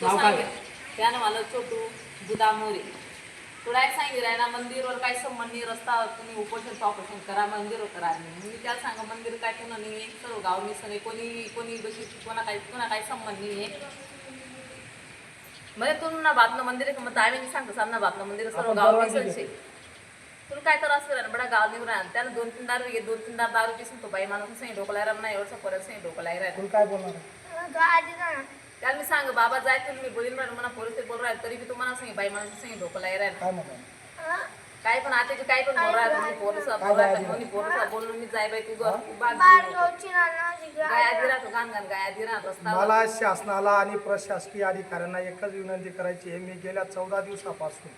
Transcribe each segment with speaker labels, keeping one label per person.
Speaker 1: तो
Speaker 2: नाव काय?
Speaker 1: त्यानं मला छोटू बुधा मोरे तुला एक सांगितलं आहे ना मंदिरवर काही संबंध नाही रस्ता तुम्ही उपोषण ऑपरेशन करा मंदिरवर करा. मी त्याला सांगा मंदिर काय पुन्हा नाही आहे सर्व गाव मिसळ कोणी कोणी बशी कोणा काही कोणा काही संबंध नाही आहे. म्हणजे तुला बातनं मंदिर आहे मग आम्ही सांगतो सामना बातनं मंदिर सर्व गाव मिसळचे तुला काय करा असं ना बडा गाव निघून राहा त्याला दोन तीन दारू घे दोन तीन दार दारू पिसून तो बाई माणूस सांगितलं डोकं लायरा नाही एवढं परत सांगितलं डोकं लायरा
Speaker 2: तुला काय बोलणार?
Speaker 1: त्याला मी सांग बाबा जाय तुम्ही मी बोलीन मॅडम मला पोलीस बोल राहिले तरी मी तुम्हाला सांगे बाई माणूस सांगे डोकं लायरा
Speaker 2: काय म्हणणार
Speaker 1: काय पण आता काय पण बोल राहिले तुम्ही पोरस बोल राहिले कोणी पोरस बोलून मी जाय बाई तू घर तू बाग गाय आधी राहतो गाण गाण गाय आधी राहत रस्ता
Speaker 2: मला शासनाला आणि प्रशासकीय अधिकाऱ्यांना एकच विनंती करायची आहे मी गेल्या चौदा दिवसापासून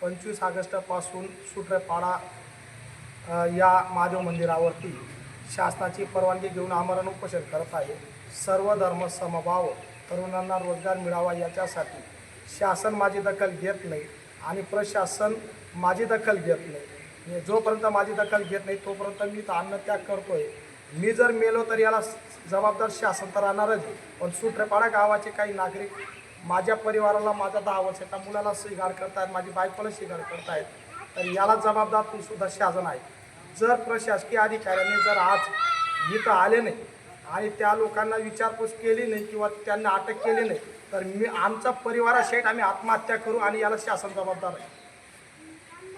Speaker 2: पंचवीस ऑगस्टपासून सुट्रेपाडा अ, या महादेव मंदिरावरती शासनाची परवानगी घेऊन आमरण उपोषण करत आहे. सर्व धर्म समभाव तरुणांना रोजगार मिळावा याच्यासाठी. शासन माझी दखल घेत नाही आणि प्रशासन माझी दखल घेत नाही. म्हणजे जोपर्यंत माझी दखल घेत नाही तोपर्यंत मी तर अन्नत्याग करतो आहे मी जर मेलो तर याला जबाबदार शासन तर राहणारच आहे. पण सुट्रेपाडा गावाचे काही नागरिक माझ्या परिवाराला माझ्या दहा वर्षाच्या मुलाला स्वीकार करतायत माझी बायकोला स्वीकार करतायत तर याला जबाबदार तू सुद्धा शासन आहे. जर प्रशासकीय अधिकाऱ्यांनी जर आज इथं आले नाही आणि त्या लोकांना विचारपूस केली नाही किंवा त्यांना अटक केली नाही तर मी आमचा परिवाराशेठ आम्ही आत्महत्या करू आणि याला शासन जबाबदार आहे.